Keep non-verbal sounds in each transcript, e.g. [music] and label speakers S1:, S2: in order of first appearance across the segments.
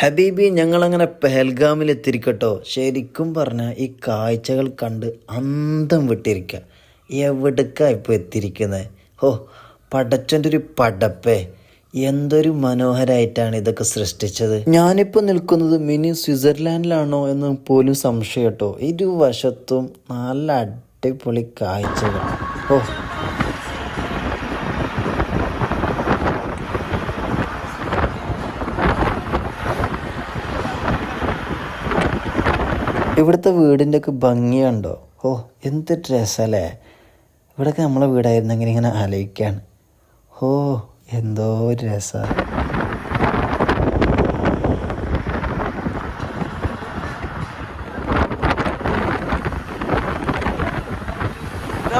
S1: ഹബീബി ഞങ്ങളങ്ങനെ പെഹൽഗാമിൽ എത്തിരിക്കട്ടോ ശരിക്കും പറഞ്ഞാൽ ഈ കാഴ്ചകൾ കണ്ട് അന്തം വിട്ടിരിക്ക. എവിടക്ക ഇപ്പോൾ എത്തിയിരിക്കുന്നത് ഓ പടച്ചന്റെ ഒരു പടപ്പേ. എന്തൊരു മനോഹരമായിട്ടാണ് ഇതൊക്കെ സൃഷ്ടിച്ചത്. ഞാനിപ്പോൾ നിൽക്കുന്നത് മിനി സ്വിറ്റ്സർലാൻഡിലാണോ എന്ന് പോലും സംശയം കേട്ടോ ഇരുവശത്തും നല്ല അടിപൊളി കാഴ്ചകൾ. ഓ ഇവിടുത്തെ വീടിന്റെ ഒക്കെ ഭംഗിയുണ്ടോ ഓ എന്ത് രസമല്ലേ ഇവിടെയൊക്കെ നമ്മളെ വീടായിരുന്നെങ്കിൽ ഇങ്ങനെ ആലോചിക്കാണ്. ഓ എന്തോ ഒരു രസമാണ്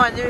S2: മഞ്ഞ്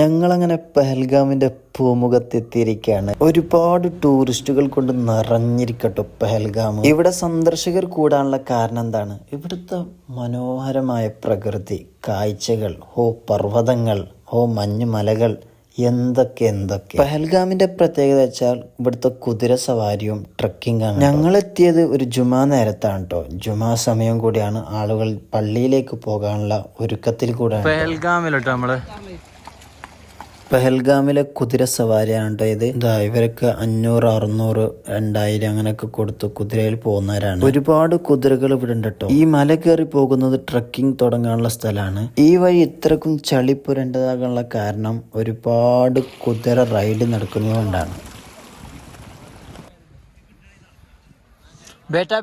S1: ഞങ്ങളങ്ങനെ പെഹൽഗാമിന്റെ പൂമുഖത്തെത്തിയിരിക്കുകയാണ്. ഒരുപാട് ടൂറിസ്റ്റുകൾ കൊണ്ട് നിറഞ്ഞിരിക്കട്ടോ പെഹൽഗാം. ഇവിടെ സന്ദർശകർ കൂടാനുള്ള കാരണം എന്താണ്? ഇവിടുത്തെ മനോഹരമായ പ്രകൃതി കാഴ്ചകൾ ഹോ പർവതങ്ങൾ ഹോ മഞ്ഞുമലകൾ എന്തൊക്കെ എന്തൊക്കെ. പഹൽഗാമിന്റെ പ്രത്യേകത വെച്ചാൽ ഇവിടുത്തെ കുതിര സവാരിയും ട്രക്കിംഗ് ആണ് ഞങ്ങൾ എത്തിയത് ഒരു ജുമാ നേരത്താണ് കേട്ടോ. ജുമാ സമയം കൂടിയാണ് ആളുകൾ പള്ളിയിലേക്ക് പോകാനുള്ള ഒരുക്കത്തിൽ കൂടെ
S2: പെഹൽഗാമിലോട്ടോ നമ്മൾ?
S1: പെഹൽഗാമിലെ കുതിര സവാരിയാണ് ഇത്. ഇതാ ഇവരൊക്കെ അഞ്ഞൂറ് അറുന്നൂറ് രണ്ടായിരം അങ്ങനെയൊക്കെ കൊടുത്ത് കുതിരയിൽ പോകുന്നവരാണ്. ഒരുപാട് കുതിരകൾ ഇവിടെ ഉണ്ട് കേട്ടോ ഈ മല കയറി പോകുന്നത് ട്രക്കിംഗ് തുടങ്ങാനുള്ള സ്ഥലമാണ്. ഈ വഴി ഇത്രക്കും ചളി പുരണ്ടതാകാനുള്ള കാരണം ഒരുപാട് കുതിര റൈഡ് നടക്കുന്നതുകൊണ്ടാണ്
S2: ബേട്ടാ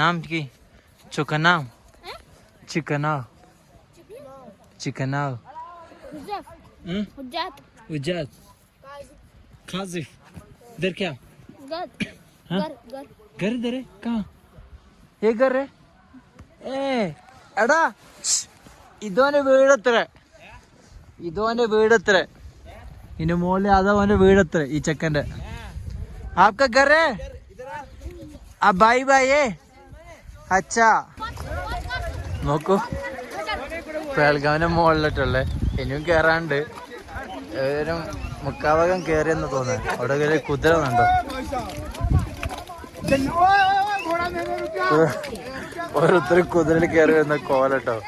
S2: നാം കി ചുക്ക നാം. ചിക്കനാ चिकनाव चिकनाव
S3: हुज्जत
S2: हम्म?
S3: हुज्जत
S2: उजाद खाजिफ इधर क्या
S3: घर
S2: हाँ?
S3: घर घर
S2: घर इधर है कहाँ ये घर है ഏ എടാ ഇതോന്റെ വീടത്ര ഇതോന്റെ വീടത്ര ഇതിന്റെ മുകളിൽ അതവന്റെ വീടത്ര ഈ ചെക്കന്റെ ആപ്ക घर है ആ ബൈ ബൈ ഏ അച്ഛാ നോക്കൂ പേൽഗാവിന്റെ മുകളിലിട്ടുള്ളേ. ഇനിയും കേറാണ്ട് ഏവരും മുക്കാഭാഗം കേറിയെന്ന് തോന്നുന്നു. അവിടെ കയറി കുതിര കണ്ടോ. ഓരോരുത്തർ കുതിരയിൽ കയറി വരുന്ന കോലട്ടോ.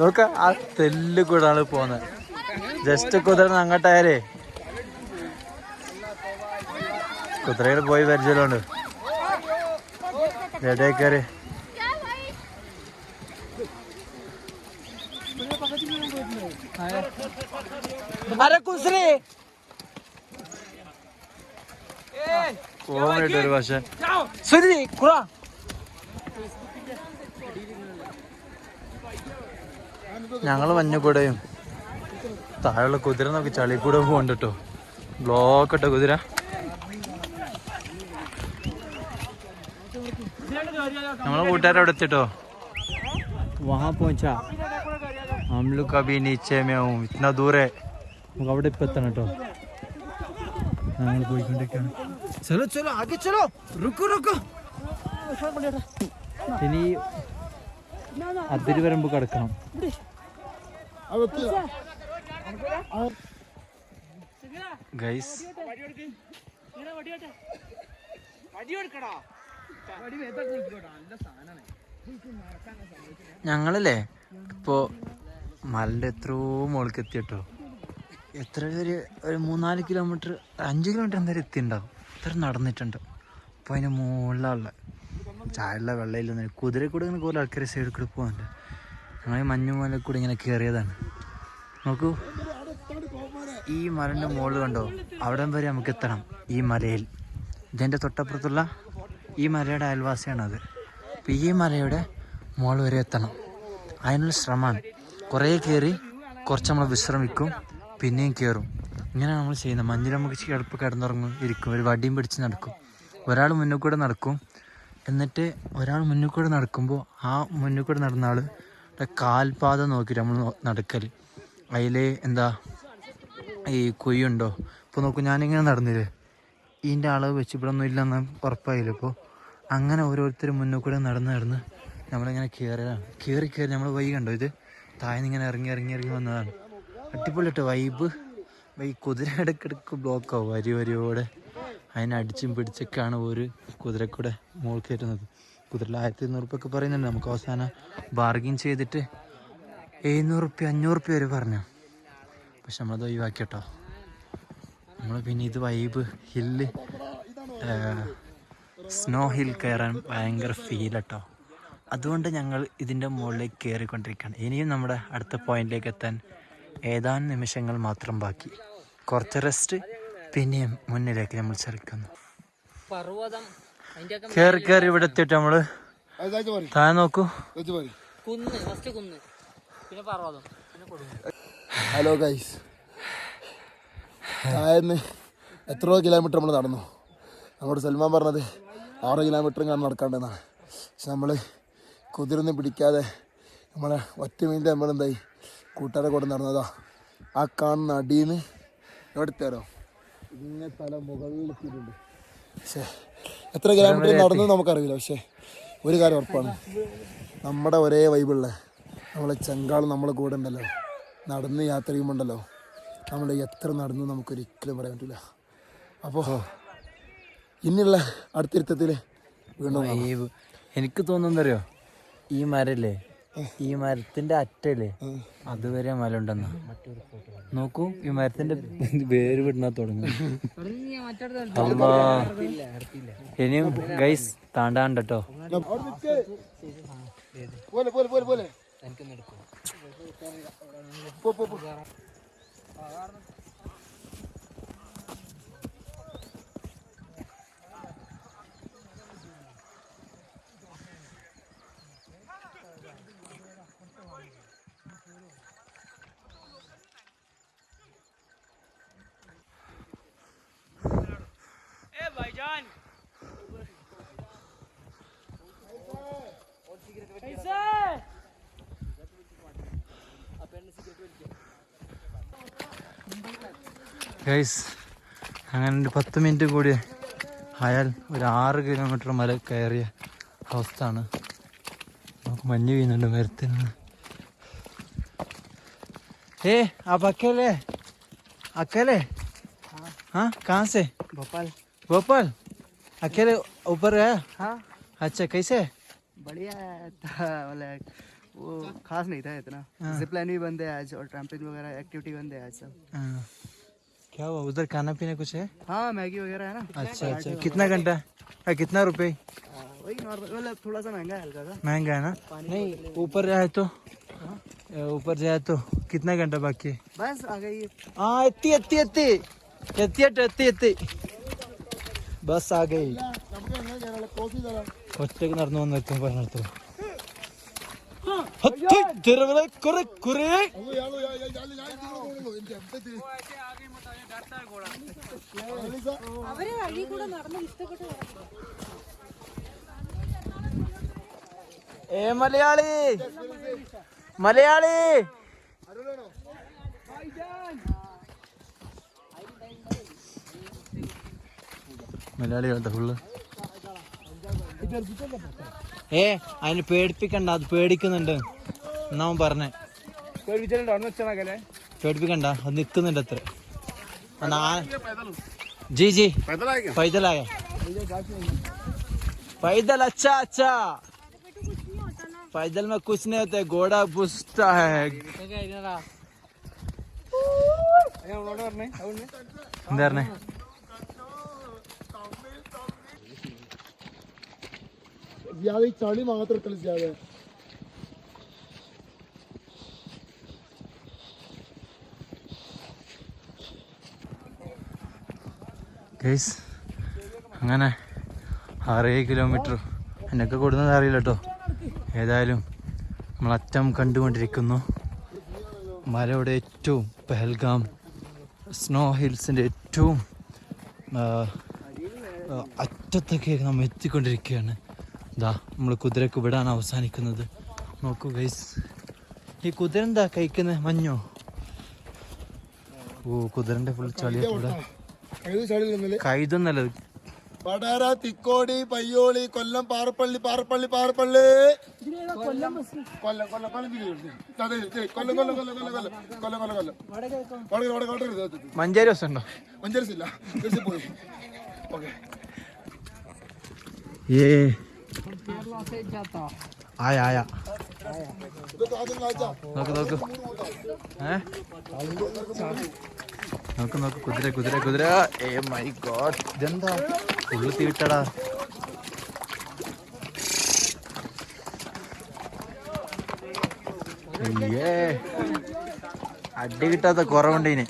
S2: നോക്ക ആ തെല്ല് കൂടെ ആൾ പോന്നെ. ജസ്റ്റ് കുതിര അങ്ങോട്ടായാലേ. കുതിരയിൽ പോയി പരിചയമുണ്ട് എടേ കയറി അരെ കുസരി കോമഡി ഒരു പക്ഷെ സുരി കുറാ. ഞങ്ങൾ മഞ്ഞക്കൂടെയും താഴെയുള്ള കുതിര നോക്കി ചളി കൂടെ പോകണ്ട കേട്ടോ ബ്ലോക്ക് ഇട്ടോ കുതിര. നമ്മളെ കൂട്ടുകാരെ അവിടെ എത്തിട്ടോ വാ പോച്ചാ हम लोग अभी नीचे में हूँ इतना दूर है നമുക്ക് അവിടെ ഇപ്പൊ എത്തണം കേട്ടോ ഞങ്ങൾ പോയിക്കൊണ്ടിരിക്കുകയാണ് ചലോ ചലോ ആകെ ചലോ റുക്കു റുക്കു ഇനി അതിര് വരുമ്പോ കിടക്കണം ഗൈസ് ഞങ്ങളല്ലേ ഇപ്പോ മലന്റെ എത്രയോ മുകളിലേക്ക് എത്തിട്ടോ എത്ര ഒരു ഒരു മൂന്നാൽ കിലോമീറ്റർ അഞ്ച് കിലോമീറ്റർ എന്തായാലും എത്തിണ്ടാവും ഇത്ര നടന്നിട്ടുണ്ട്. അപ്പോൾ അതിന് മുകളിലുള്ള ചായയുള്ള വെള്ളയിലൊന്നും കുതിര കൂടെ ഇങ്ങനെ കുറേ ആൾക്കാർ സൈഡിൽ കൂടെ പോകുന്നുണ്ട് ഞങ്ങൾ ഈ മഞ്ഞുമല കൂടെ ഇങ്ങനെ കയറിയതാണ് നോക്കൂ. ഈ മലന്റെ മുകളിൽ കണ്ടോ? അവിടം വരെ നമുക്ക് എത്തണം ഈ മലയിൽ. ഇതിന്റെ തൊട്ടപ്പുറത്തുള്ള ഈ മലയുടെ അയൽവാസിയാണത്. അപ്പോൾ ഈ മലയുടെ മുകളിൽ വരെ എത്തണം. അതിനുള്ള ശ്രമമാണ്. കുറേ കയറി കുറച്ച് നമ്മൾ വിശ്രമിക്കും പിന്നെയും കയറും ഇങ്ങനെയാണ് നമ്മൾ ചെയ്യുന്നത്. മഞ്ഞിൽ നമുക്ക് കിടപ്പ് കിടന്നുറങ്ങും ഇരിക്കും. ഒരു വടിയും പിടിച്ച് നടക്കും. ഒരാൾ മുന്നിൽ കൂടെ നടക്കും. എന്നിട്ട് ഒരാൾ മുന്നിൽ കൂടെ നടക്കുമ്പോൾ ആ മുന്നിൽ കൂടെ നടന്ന ആൾ കാൽപാത നോക്കിയിട്ട് നമ്മൾ നടക്കൽ അതിൽ എന്താ? ഈ കുയ്യുണ്ടോ ഇപ്പോൾ നോക്കൂ ഞാനിങ്ങനെ നടന്നില്ലേ? ഇതിന്റെ അളവ് വെച്ച് ഇവിടെ ഒന്നും ഇല്ലെന്ന് ഉറപ്പായില്ല ഇപ്പോൾ അങ്ങനെ ഓരോരുത്തർ മുന്നിൽ കൂടെ നടന്ന് നടന്ന് നമ്മളിങ്ങനെ കയറിയതാണ് കയറി കയറി നമ്മൾ വൈ കണ്ടോ ഇത്? താഴ്ന്ന് ഇങ്ങനെ ഇറങ്ങി ഇറങ്ങി ഇറങ്ങി വന്നതാണ്. അടിപൊളി കേട്ടോ വൈബ് ഈ കുതിര ബ്ലോക്ക് ആവും വരി വരിയോടെ അതിനെ അടിച്ചും പിടിച്ചൊക്കെയാണ് ഒരു കുതിരക്കൂടെ മുകളിൽ കയറ്റുന്നത്. കുതിരയിൽ ആയിരത്തി ഇരുന്നൂറ് ഉറുപ്പൊക്കെ പറയുന്നുണ്ട്. നമുക്ക് അവസാനം ബാർഗിൻ ചെയ്തിട്ട് എഴുന്നൂറ് ഉറുപ്പ്യ അഞ്ഞൂറ് ഉറുപ്പ്യ വരെ പറഞ്ഞു. പക്ഷെ നമ്മളത് ഒഴിവാക്കി കേട്ടോ നമ്മൾ പിന്നെ ഇത് വൈബ് ഹില്ല് സ്നോ ഹിൽ കയറാൻ ഭയങ്കര ഫീൽ കേട്ടോ അതുകൊണ്ട് ഞങ്ങൾ ഇതിന്റെ മുകളിലേക്ക് കയറിക്കൊണ്ടിരിക്കുകയാണ്. ഇനിയും നമ്മുടെ അടുത്ത പോയിന്റിലേക്ക് എത്താൻ ഏതാനും നിമിഷങ്ങൾ മാത്രം ബാക്കി. കുറച്ച് റെസ്റ്റ് പിന്നെയും മുന്നിലേക്ക് നമ്മൾ ചെറുക്കുന്നു കയറി കയറി ഇവിടെ എത്തിയിട്ട് നമ്മൾ താഴെ നോക്കൂ.
S3: കുന്ന് ഫസ്റ്റ് കുന്ന്. പിന്നെ പർവതം. പിന്നെ കൊടുങ്ങ്
S4: ഹലോ ഗൈസ് താഴന്ന് എത്രയോ കിലോമീറ്റർ നമ്മൾ നടന്നു. നമ്മുടെ സൽമാൻ പറഞ്ഞത് ആറ് കിലോമീറ്ററും കാണാൻ നടക്കാണ്ടെന്നാണ്. പക്ഷെ നമ്മൾ കുതിരൊന്നും പിടിക്കാതെ നമ്മളെ ഒറ്റ മിനിറ്റ് നമ്മളെന്തായി? കൂട്ടുകാരെ കൂടെ നടന്നതാ. ആ കാണുന്ന അടിയിൽ നിന്ന് എവിടുത്തേരോ ഇങ്ങനെ തല മുകളിൽ എത്തിയിട്ടുണ്ട്. പക്ഷേ എത്ര കിലോമീറ്റർ നടന്നു നമുക്കറിയില്ല. പക്ഷേ ഒരു കാര്യം ഉറപ്പാണ്. നമ്മുടെ ഒരേ വൈബുള്ള നമ്മളെ ചെങ്കാളും നമ്മളെ കൂടെ ഉണ്ടല്ലോ. നടന്ന് യാത്ര ചെയ്യുമ്പോണ്ടല്ലോ നമ്മൾ എത്ര നടന്നു നമുക്കൊരിക്കലും പറയാൻ പറ്റില്ല അപ്പോൾ ഇനിയുള്ള അടുത്തിരുത്തത്തിൽ വീണ്ടും
S2: എനിക്ക് തോന്നുന്നറിയോ ഈ മരല്ലേ? ഈ മരത്തിന്റെ അറ്റല്ലേ? അതുവരെ മല ഉണ്ടെന്നാ. നോക്കൂ ഈ മരത്തിന്റെ വേര് വിടണ തുടങ്ങി. ഇനിയും ഗൈസ് താണ്ടാണ്ട് കേട്ടോ
S4: അവിടെ
S2: ഗൈസ് അങ്ങനെ ഒരു പത്ത് മിനിറ്റ് കൂടി ആയാൽ ഒരു ആറ് കിലോമീറ്റർ മല കയറിയ അവസ്ഥയാണ് നമുക്ക് മഞ്ഞ് വീഴുന്നുണ്ട് മരത്തിൽ നിന്ന് ഏ आप अकेले अकेले हाँ कहाँ से
S3: भोपाल
S2: भोपाल अकेले ऊपर है
S3: हाँ
S2: अच्छा कैसे
S3: बढ़िया था मतलब वो खास नहीं था इतना। हाँ। जिप भी बंद है आज और ट्रैम्पिंग वगैरह एक्टिविटी बंद है आज सब।
S2: हाँ। क्या हुआ? उधर खाना पीना कुछ है?
S3: हाँ मैगी वगैरह है ना।
S2: अच्छा अच्छा। कितना घंटा? है कितना रुपए?
S3: वही नॉर्मल मतलब थोड़ा सा महँगा है हल्का सा।
S2: महँगा है ना? नहीं ऊपर जाए तो। ऊपर जाए तो। कितना घंटा बाकी
S3: बस आ गई
S2: हाँ। इतनी इतनी इतनी इतनी इतनी इतनी बस आ गई।
S4: ಹೊಟ್ಟೆಗೆ ನಡ್ದು पर ಬರ್ತಾರೆ ക്രോസ് ചെയ്താലോ
S2: ഒറ്റയ്ക്ക് നടന്നു?
S4: ആലിസ,
S2: ഏ മലയാളി മലയാളി
S4: മലയാളി
S2: മലയാളികളുടെ ഫുള്ള് ഏ അതിന് പേടിപ്പിക്കണ്ട അത് പേടിക്കുന്നുണ്ട് എന്നാ അവൻ പറഞ്ഞേ പേടിപ്പിക്കണ്ട അത് നിക്കുന്നുണ്ട് അത്ര എന്നാ ആ- जी जी पैदल आया पैदल अच्छा अच्छा पैदल में कुछ नहीं होता है घोड़ा पुछता है എന്താ പറഞ്ഞേ
S4: ഇയാൾ ഈ ചളി മാത്രം
S2: ഗൈസ് അങ്ങനെ ആറേഴ് കിലോമീറ്റർ എന്നൊക്കെ കൊടുക്കുന്നത് അറിയില്ല കേട്ടോ ഏതായാലും നമ്മൾ അറ്റം കണ്ടുകൊണ്ടിരിക്കുന്നു. മലയുടെ ഏറ്റവും പെഹൽഗാം സ്നോ ഹിൽസിന്റെ ഏറ്റവും അറ്റത്തൊക്കെ നമ്മൾ എത്തിക്കൊണ്ടിരിക്കുകയാണ്. ഇതാ നമ്മൾ കുതിരക്ക് വിടാണ് അവസാനിക്കുന്നത്. നോക്കൂ ഗൈസ് ഈ കുതിര എന്താ കഴിക്കുന്നത് മഞ്ഞോ? ഓ കുതിരന്റെ ഫുൾ ചളിയൊക്കെ ഇവിടെ കൈതൊന്നല്ലത്
S4: തിക്കോടി പയ്യോളി കൊല്ലം പാറപ്പള്ളി പാറപ്പള്ളി പാറപ്പള്ളി. കൊല്ലം. കൊല്ലം കൊല്ലം കൊല്ലം കൊല്ലം കൊല്ലം കൊല്ലം കൊല്ലം കൊല്ലം.
S2: മഞ്ചേരി ബസ് ഉണ്ടോ
S4: പോയി. ഓക്കെ.
S2: ഏ ആയ ആയ. നോക്ക് നോക്ക്. ഏ? നോക്ക് നോക്ക്. കുതിര കുതിര കുതിര. ഏ മൈ ഗോഡ് ഇതെന്താ? ഉള്ളു തീട്ടടാ അയ്യേ. അടി കിട്ടാത്ത കുറവുണ്ട് ഇനി.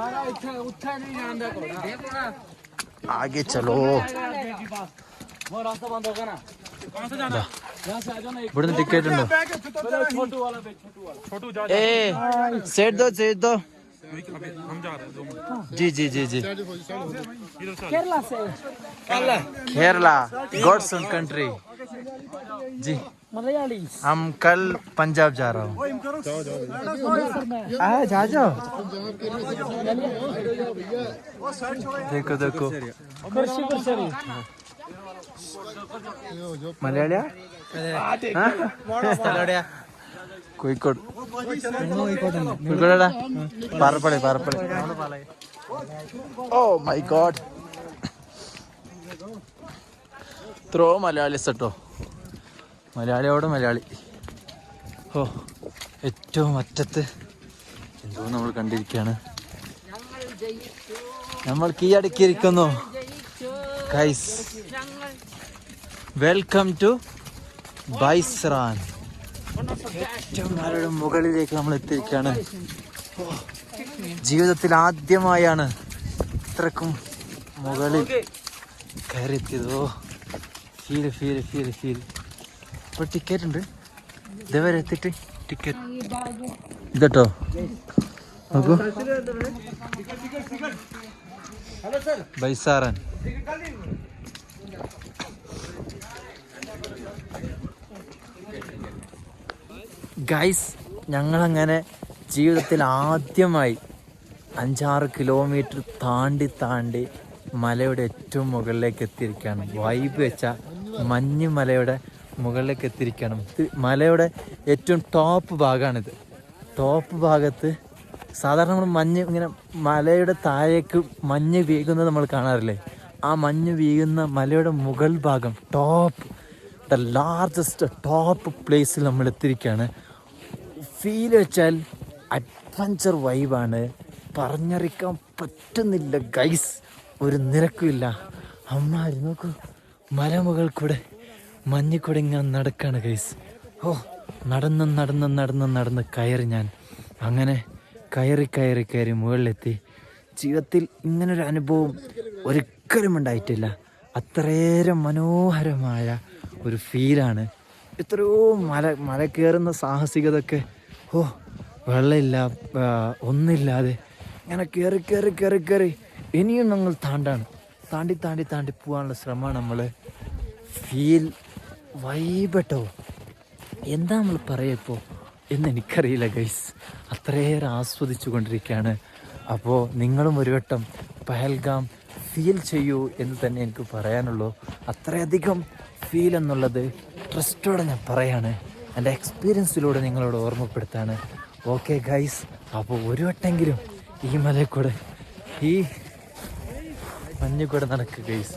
S2: ആകെ ചലോ आगे चलो। बड़े टिकट ए सेट दो सेट दो। जी जी जी जी। केरला से। Kerala God's country. जी। हम कल पंजाब जा रहा हूँ आ जा जाओ देखो देखो മലയാളിയാ Kozhikode കോഴിക്കോടാ Parappally Parappally oh my god throw [laughs] Malayalees കേട്ടോ മലയാളിയോട് മലയാളി. ഓ ഏറ്റവും അറ്റത്ത് എന്തോ നമ്മൾ കണ്ടിരിക്കുകയാണ്. നമ്മൾ കീഴടക്കിയിരിക്കുന്നു കൈസ് വെൽക്കം ടു ബൈസ്റാൻ ഏറ്റവും നല്ലൊരു മുകളിലേക്ക് നമ്മൾ എത്തിയിരിക്കുകയാണ്. ജീവിതത്തിൽ ആദ്യമായാണ് ഇത്രക്കും മുകളിൽ കയറിയെത്തിയത്. ഓ ഫീൽ ഫീൽ ഫീൽ ഫീൽ ഇപ്പോൾ ടിക്കറ്റ് ഉണ്ട്. ഇതേവരെ എത്തിയിട്ട്? ടിക്കറ്റ് ഇതട്ടോ? നോക്കൂ. ബൈസാറൻ. ഗൈസ് ഞങ്ങളങ്ങനെ ജീവിതത്തിൽ ആദ്യമായി അഞ്ചാറ് കിലോമീറ്റർ താണ്ടി താണ്ടി മലയുടെ ഏറ്റവും മുകളിലേക്ക് എത്തിയിരിക്കുകയാണ്. വൈബ് വെച്ച മഞ്ഞ് മലയുടെ മുകളിലേക്ക് എത്തിയിരിക്കുകയാണ്. മലയുടെ ഏറ്റവും ടോപ്പ് ഭാഗമാണിത്. ടോപ്പ് ഭാഗത്ത് സാധാരണ നമ്മൾ മഞ്ഞ് ഇങ്ങനെ മലയുടെ താഴേക്ക് മഞ്ഞ് വീകുന്നത് നമ്മൾ കാണാറില്ലേ? ആ മഞ്ഞ് വീകുന്ന മലയുടെ മുകൾ ഭാഗം ടോപ്പ് ദ ലാർജസ്റ്റ് ടോപ്പ് പ്ലേസിൽ നമ്മൾ എത്തിയിരിക്കുകയാണ്. ഫീൽ വെച്ചാൽ അഡ്വഞ്ചർ വൈബാണ് പറഞ്ഞറിയിക്കാൻ പറ്റുന്നില്ല ഗൈസ് ഒരു നിരക്കുമില്ല. അമ്മ നോക്കൂ. മലമുകൾ കൂടെ. മഞ്ഞിൽ കൂടെ ഇങ്ങനെ നടക്കാണ് ഗൈസ് ഓ നടന്ന് നടന്ന് നടന്ന് നടന്ന് കയറി ഞാൻ. അങ്ങനെ കയറി കയറി കയറി മുകളിലെത്തി. ജീവിതത്തിൽ ഇങ്ങനൊരു അനുഭവം ഒരിക്കലും ഉണ്ടായിട്ടില്ല. അത്രയേറെ മനോഹരമായ ഒരു ഫീലാണ് എത്രയോ മല മല കയറുന്ന സാഹസികതൊക്കെ ഓ വെള്ളമില്ല ഒന്നില്ലാതെ ഇങ്ങനെ കയറി കയറി കയറി കയറി ഇനിയും ഞങ്ങൾ താണ്ടാണ്. താണ്ടി താണ്ടി താണ്ടി പോകാനുള്ള ശ്രമമാണ് നമ്മൾ ഫീൽ വൈബട്ടോ എന്താ നമ്മൾ പറയുക ഇപ്പോൾ എന്ന് എനിക്കറിയില്ല ഗൈസ് അത്രയേറെ ആസ്വദിച്ചു കൊണ്ടിരിക്കുകയാണ് അപ്പോൾ നിങ്ങളും ഒരു വട്ടം പഹൽഗാം ഫീൽ ചെയ്യൂ എന്ന് തന്നെ എനിക്ക് പറയാനുള്ളൂ. അത്രയധികം ഫീൽ എന്നുള്ളത് ട്രസ്റ്റോടെ ഞാൻ പറയാണ്. എന്റെ എക്സ്പീരിയൻസിലൂടെ നിങ്ങളോട് ഓർമ്മപ്പെടുത്താണ്. ഓക്കെ ഗൈസ് അപ്പോൾ ഒരു വട്ടെങ്കിലും ഈ മലയിൽ കൂടെ ഈ മഞ്ഞിൽ കൂടെ നടക്കുക ഗൈസ്